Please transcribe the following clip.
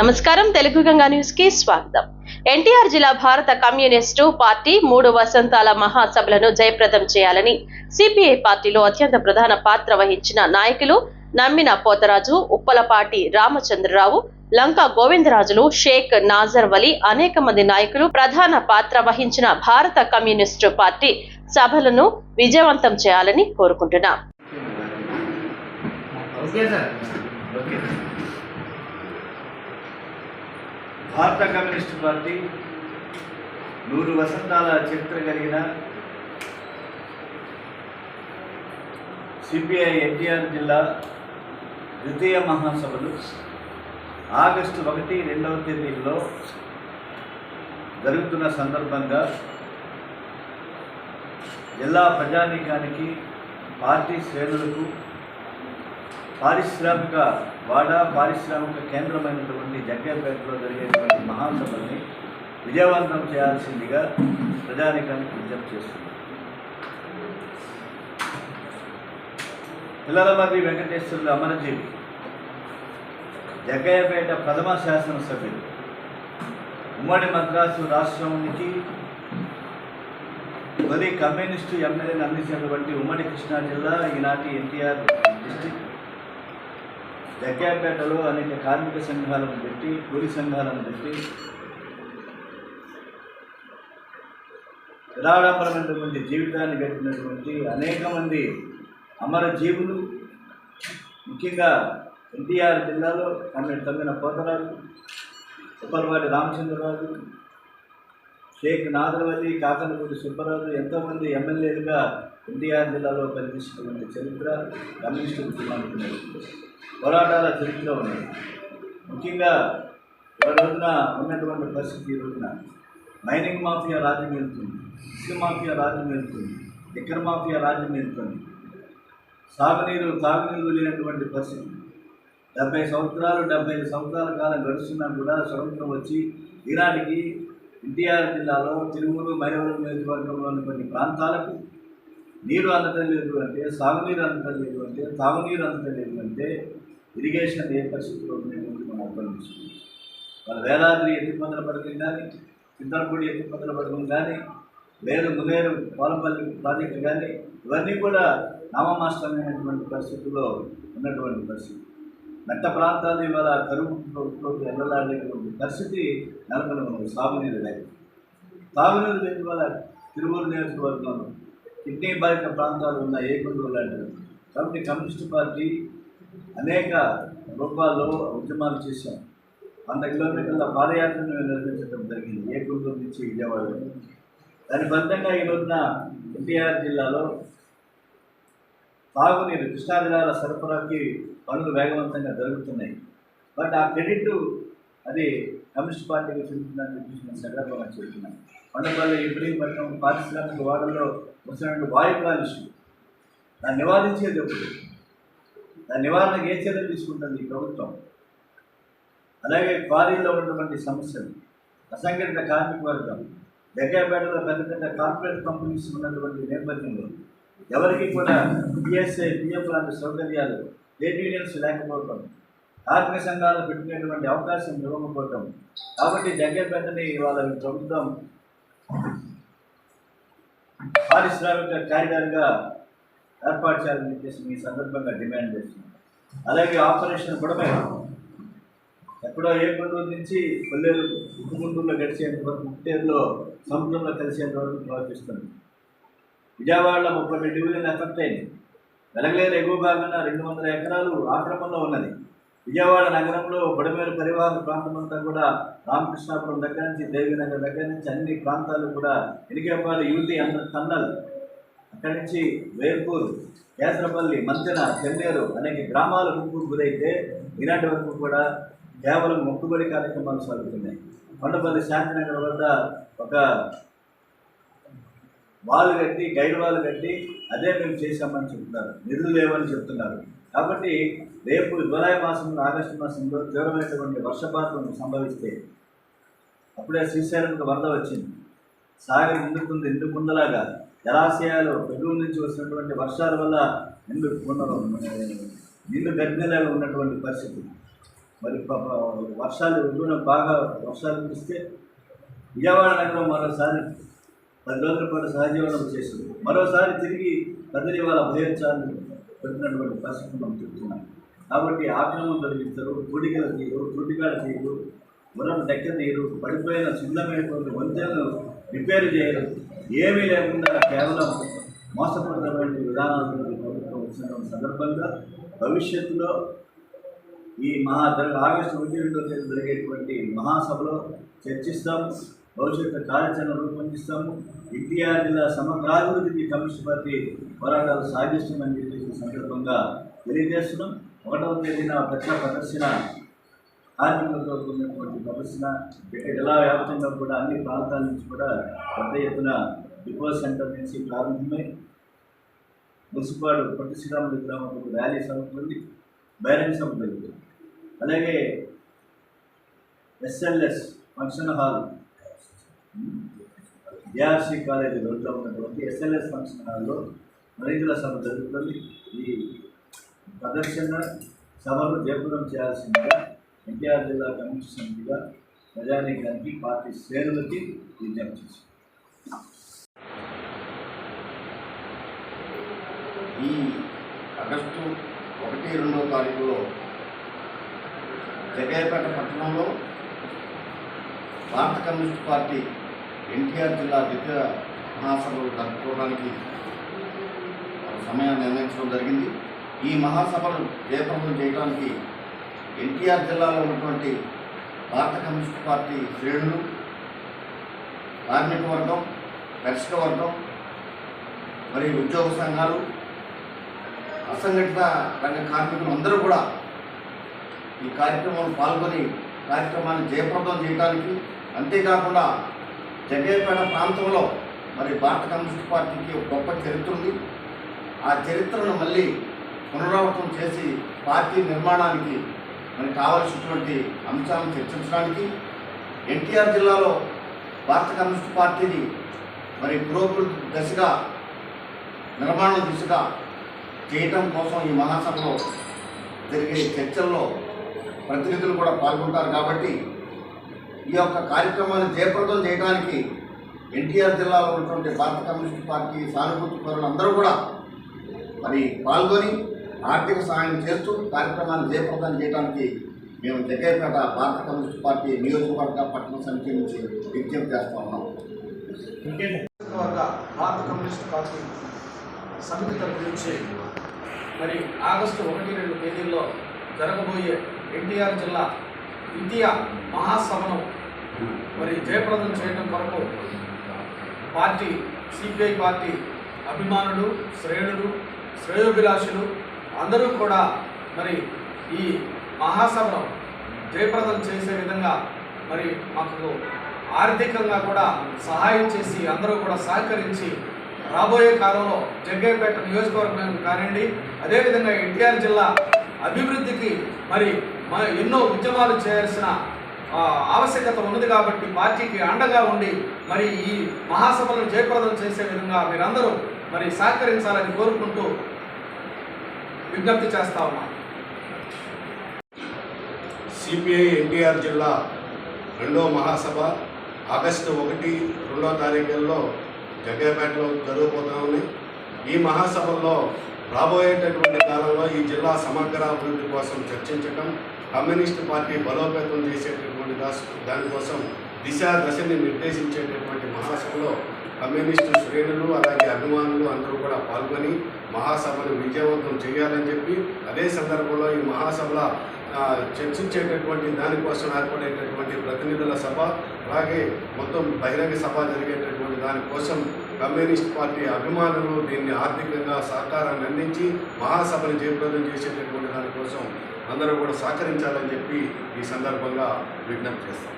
నమస్కారం. తెలుగు గంగా న్యూస్కి స్వాగతం. ఎన్టీఆర్ జిల్లా భారత కమ్యూనిస్టు పార్టీ మూడు వసంతాల మహాసభలను జయప్రదం చేయాలని సిపిఐ పార్టీలో అత్యంత ప్రధాన పాత్ర వహించిన నాయకులు నమ్మిన పోతరాజు ఉప్పలపాటి రామచంద్రరావు లంకా గోవిందరాజులు షేక్ నాజర్ వలి అనేక మంది నాయకులు ప్రధాన పాత్ర వహించిన భారత కమ్యూనిస్టు పార్టీ సభలను విజయవంతం చేయాలని కోరుకుంటున్నాం. భారత కమ్యూనిస్ట్ పార్టీ నూరు వసంతాల చరిత్ర కలిగిన సిపిఐ ఎన్టీఆర్ జిల్లా ద్వితీయ మహాసభలు ఆగస్టు ఒకటి రెండవ తేదీల్లో జరుగుతున్న సందర్భంగా జిల్లా ప్రజానీకానికి పార్టీ శ్రేణులకు పారిశ్రామిక వాడ పారిశ్రామిక కేంద్రమైనటువంటి జగ్గేపేటలో జరిగేటువంటి మహాసభల్ని విజయవంతం చేయాల్సిందిగా ప్రజానికానికి విజ్ఞప్తి చేస్తుంది పిల్లలమర్రి వెంకటేశ్వరులు అమరజీవి జగ్గయ్యపేట ప్రథమ శాసనసభ్యుడు ఉమ్మడి మద్రాసు రాష్ట్రానికి తొలి కమ్యూనిస్టు ఎమ్మెల్యేని అందించినటువంటి ఉమ్మడి కృష్ణా జిల్లా ఈనాటి ఎన్టీఆర్ డిస్టిక్. జగ్గాపేటలో అనేక కార్మిక సంఘాలను పెట్టి కూలి సంఘాలను పెట్టి విరాడంబరమైనటువంటి జీవితాన్ని గడిపినటువంటి అనేక మంది అమర జీవులు ముఖ్యంగా ఎన్టీఆర్ జిల్లాలో తమ్మిన తమ్మిన పోతరాజు ఉప్పలవాడి రామచంద్రరాజు షేక్ నాదరవల్లి కాకనపూడి సుబ్బరాజు ఎంతోమంది ఎమ్మెల్యేలుగా ఎన్టీఆర్ జిల్లాలో పనిచేసినటువంటి చరిత్ర కమ్యూనిస్టు ఉద్యమానికి పోరాటాల చరిత్ర ఉన్నది ముఖ్యంగా రోజున ఉన్నటువంటి పరిస్థితి రోజున మైనింగ్ మాఫియా రాజ్యం వెళ్తుంది ఇసుక మాఫియా రాజ్యం వెళ్తుంది ఎక్కర మాఫియా రాజ్యం వెళ్తుంది సాగునీరు తాగునీరు లేనటువంటి పరిస్థితి. డెబ్బై సంవత్సరాలు డెబ్బై ఐదు సంవత్సరాల కాలం గడుస్తున్నా కూడా స్వతంత్రం వచ్చి ఈనాటికి ఎన్టీఆర్ జిల్లాలో తిరుమూరు మైరవరం నియోజకవర్గంలోని కొన్ని ప్రాంతాలకు నీరు అందటం లేదు అంటే సాగునీరు అందటం లేదు అంటే తాగునీరు అందటం లేదు అంటే ఇరిగేషన్ ఏ పరిస్థితిలో ఉండేటువంటి మనం అర్థం చేసుకుంటాం వాళ్ళ వేలాద్రి ఎత్తిపోతల పథకం కానీ సిద్ధంపూడి ఎత్తిపోతల పథకం కానీ లేదు ముదేరు పాలంపల్లి ప్రాజెక్టు కానీ ఇవన్నీ కూడా నామమాష్టమైనటువంటి పరిస్థితుల్లో ఉన్నటువంటి పరిస్థితి. మెట్ట ప్రాంతాలు ఇవాళ కరువు ఎల్లలాడేటువంటి పరిస్థితి నెలకొని సాగునీరు లేదు తాగునీరు లేని వల్ల తిరుమల నియోజకవర్గంలో కిడ్నీ బాధిత ప్రాంతాలు ఉన్న ఏకుండు లాంటివి కాబట్టి కమ్యూనిస్ట్ పార్టీ అనేక రూపాల్లో ఉద్యమాలు చేశాం. వంద కిలోమీటర్ల పాదయాత్రను నిర్వహించడం జరిగింది. ఏ కుటుంబం నుంచి విజయవాడ. దాని ఫలితంగా ఈ ఎన్టీఆర్ జిల్లాలో తాగునీరు కృష్ణా జిల్లాల సరఫరాకి పనులు వేగవంతంగా జరుగుతున్నాయి. బట్ ఆ క్రెడిట్ అది కమ్యూనిస్ట్ పార్టీకి చెందుతుందని చెప్పేసి నేను సందర్భంగా చెబుతున్నాను. కొండపల్లి ఇబ్రహీంపట్నం పారిశ్రామిక వాడల్లో వస్తున్నటువంటి వాయు కాలుష్యం దాన్ని నివారించేది ఎప్పుడు దాని నివారణకు ఏ చర్యలు తీసుకుంటుంది ఈ ప్రభుత్వం? అలాగే క్వారీల్లో ఉన్నటువంటి సమస్యలు. అసంఘటిత కార్మిక వర్గం. దగ్గరపేటలో పెద్ద పెద్ద కార్పొరేట్ కంపెనీస్ ఉన్నటువంటి నేపథ్యంలో ఎవరికి కూడా పిఎస్ఐ పిఎఫ్ లాంటి సౌకర్యాలు ట్రేడ్ యూనియన్స్ లేకపోవడం కార్మిక సంఘాలు పెట్టుకునేటువంటి అవకాశం ఇవ్వకపోవటం. కాబట్టి దగ్గర పెద్దని వాళ్ళ ప్రభుత్వం పారిశ్రామిక కారిడార్గా ఏర్పాటు చేయాలని చెప్పేసి మీ సందర్భంగా డిమాండ్ చేస్తుంది అలాగే ఆపరేషన్ బుడమే ఎక్కడో ఏ నుంచి కొల్లేరు ఉప్పుగుంటూరులో గడిచేంత వరకు ముక్తేరులో సముద్రంలో కలిసేంత వరకు ప్రవర్తిస్తుంది విజయవాడలో ముప్పై రెండు డివిజన్ ఎఫెక్ట్ అయింది. వెలగలేరు ఎగువ భాగంగా రెండు వందల ఎకరాలు ఆక్రమణలో ఉన్నది. విజయవాడ నగరంలో బుడమేరు పరివాహక ప్రాంతం అంతా కూడా రామకృష్ణాపురం దగ్గర నుంచి దేవినగర్ దగ్గర నుంచి అన్ని ప్రాంతాలు కూడా ఎనికేపాడు యూటీ అంత టన్నల్ అక్కడి నుంచి వేర్పూర్ కేసరపల్లి మంతెన చెన్నేరు అనేక గ్రామాలు ముప్పు గురైతే ఈనాటి వరకు కూడా కేవలం మొక్కుబడి కార్యక్రమాలు సాగుతున్నాయి. కొండపల్లి శాంతినగర్ వద్ద ఒక వాళ్ళు కట్టి గైడ్ వాళ్ళు కట్టి అదే మేము చేశామని చెప్తున్నారు. నిధులు లేవని చెప్తున్నారు. కాబట్టి రేపు జూలై మాసంలో ఆగస్టు మాసంలో తీవ్రమైనటువంటి వర్షపాతం సంభవిస్తే అప్పుడే శ్రీశైలంకి వరద వచ్చింది. సాగర్ నిండుతుంది నిండు జలాశయాలు పెరుగుల నుంచి వస్తున్నటువంటి వర్షాల వల్ల నిండు కుండలు నీళ్ళు గర్భిణిలాగా ఉన్నటువంటి పరిస్థితి. మరి వర్షాలు ఎదురున బాగా వర్షాలు కురిస్తే విజయవాడ నగరం మరోసారి పది రోజుల పాటు సహజీవనం చేసింది. మరోసారి తిరిగి కదిలి వాళ్ళ భయోత్సాహాన్ని పెట్టినటువంటి పరిస్థితి మనం చెప్తున్నాం. కాబట్టి ఆక్రమం తొలగిస్తారు తూటికల తీరు తూటికాడ తీరు మొరం దక్క తీరు పడిపోయిన చిన్నమైనటువంటి వంతెనలు రిపేర్ చేయరు. ఏమీ లేకుండా కేవలం మోసపూరితమైన విధానాలతో ప్రభుత్వం వచ్చిన సందర్భంగా భవిష్యత్తులో ఈ మహా ఆగస్టు ఒకటి రెండో తేదీ జరిగేటువంటి మహాసభలో చర్చిస్తాము భవిష్యత్తు కార్యాచరణ రూపొందిస్తాము ఎన్టీఆర్ జిల్లా సమగ్రాభివృద్ధికి కమ్యూనిస్ట్ పార్టీ పోరాటాలు సాగిస్తుందని చెప్పేసిన సందర్భంగా తెలియజేస్తున్నాం. ఒకటవ తేదీన ప్రజా ప్రదర్శన కార్మికులతో కూడినటువంటి ప్రదర్శన జిల్లా వ్యాప్తంగా కూడా అన్ని ప్రాంతాల నుంచి కూడా పెద్ద ఎత్తున డిపో సెంటర్ నుంచి ప్రారంభమై మున్సిపాల్ పట్టు శ్రీరాముడి గ్రామంలో ర్యాలీ సాగుతుంది బహిరంగ సభ జరుగుతుంది. అలాగే SLS function hall ARC college రోడ్లో ఉన్నటువంటి ఎస్ఎల్ఎస్ ఫంక్షన్ హాల్లో రైతుల సభ జరుగుతుంది. ఈ ప్రదర్శన సభను జయప్రదం చేయాల్సిందిగా ఎన్టీఆర్ జిల్లా కమిటీ సమితిగా ప్రజానీకానికి పార్టీ శ్రేణులకి విజ్ఞప్తి చేసింది. ఈ ఆగస్టు ఒకటి రెండవ తారీఖులో జగయ్యపేట పట్టణంలో భారత కమ్యూనిస్ట్ పార్టీ ఎన్టీఆర్ జిల్లా ద్వితీయ మహాసభలు జరుపుకోవడానికి సమయాన్ని నిర్ణయించడం జరిగింది. ఈ మహాసభను జయప్రదం చేయడానికి ఎన్టీఆర్ జిల్లాలో ఉన్నటువంటి భారత కమ్యూనిస్ట్ పార్టీ శ్రేణులు కార్మిక వర్గం కర్షక వర్గం మరియు ఉద్యోగ సంఘాలు అసంఘటిత రంగ కార్మికులు అందరూ కూడా ఈ కార్యక్రమంలో పాల్గొని కార్యక్రమాన్ని జయప్రదం చేయడానికి అంతేకాకుండా జగేపేట ప్రాంతంలో మరి భారత కమ్యూనిస్ట్ పార్టీకి గొప్ప చరిత్ర ఉంది. ఆ చరిత్రను మళ్ళీ పునరావృతం చేసి పార్టీ నిర్మాణానికి మనకు కావలసినటువంటి అంశాలను చర్చించడానికి ఎన్టీఆర్ జిల్లాలో భారత కమ్యూనిస్ట్ పార్టీని మరి పురోభివృద్ధి దశగా నిర్మాణం దిశగా చేయటం కోసం ఈ మహాసభలో జరిగే చర్చల్లో ప్రతినిధులు కూడా పాల్గొంటారు కాబట్టి ఈ యొక్క కార్యక్రమాన్ని జయప్రదం చేయడానికి ఎన్టీఆర్ జిల్లాలో ఉన్నటువంటి భారత కమ్యూనిస్ట్ పార్టీ సానుభూతి పరులు అందరూ కూడా మరి పాల్గొని ఆర్థిక సహాయం చేస్తూ కార్యక్రమాన్ని జయప్రదం చేయడానికి మేము జగేపేట భారత కమ్యూనిస్ట్ పార్టీ నియోజకవర్గ పట్టణ సమితి నుంచి విజ్ఞప్తి చేస్తా ఉన్నాం. వర్గ భారత కమ్యూనిస్ట్ పార్టీ సమితి తరపు నుంచి మరి ఆగస్టు ఒకటి రెండు తేదీల్లో జరగబోయే ఎన్టీఆర్ జిల్లా ద్వితీయ మహాసభను మరి జయప్రదం చేయడం కొరకు పార్టీ సిపిఐ పార్టీ అభిమానులు శ్రేణులు శ్రేయోభిలాషులు అందరూ కూడా మరి ఈ మహాసభను జయప్రదం చేసే విధంగా మరి మాకు ఆర్థికంగా కూడా సహాయం చేసి అందరూ కూడా సహకరించి రాబోయే కాలంలో జగ్గయ్యపేట నియోజకవర్గం కానివ్వండి అదేవిధంగా ఎన్టీఆర్ జిల్లా అభివృద్ధికి మరి మన ఎన్నో ఉద్యమాలు చేయాల్సిన ఆవశ్యకత ఉన్నది కాబట్టి పార్టీకి అండగా ఉండి మరి ఈ మహాసభలను జయప్రదం చేసే విధంగా మీరందరూ మరి సహకరించాలని కోరుకుంటూ విజ్ఞప్తి చేస్తా ఉన్నాం. సిపిఐ ఎన్టీఆర్ జిల్లా రెండో మహాసభ ఆగస్టు ఒకటి రెండో తారీఖుల్లో జగ్గేపేటలో జరగబోతామని ఈ మహాసభల్లో రాబోయేటటువంటి కాలంలో ఈ జిల్లా సమగ్ర అభివృద్ధి కోసం చర్చించటం కమ్యూనిస్ట్ పార్టీ బలోపేతం చేసేటటువంటి దానికోసం దిశ దశని నిర్దేశించేటటువంటి మహాసభలో కమ్యూనిస్టు శ్రేణులు అలాగే అభిమానులు అందరూ కూడా పాల్గొని మహాసభను విజయవంతం చేయాలని చెప్పి అదే సందర్భంలో ఈ మహాసభల చర్చించేటటువంటి దానికోసం ఏర్పడేటటువంటి ప్రతినిధుల సభ అలాగే మొత్తం బహిరంగ సభ జరిగేటటువంటి దానికోసం కమ్యూనిస్ట్ పార్టీ అభిమానులు దీన్ని ఆర్థికంగా సహకారాన్ని అందించి మహాసభను జయప్రదం చేసేటటువంటి దానికోసం అందరూ కూడా సహకరించాలని చెప్పి ఈ సందర్భంగా విజ్ఞప్తి చేస్తాం.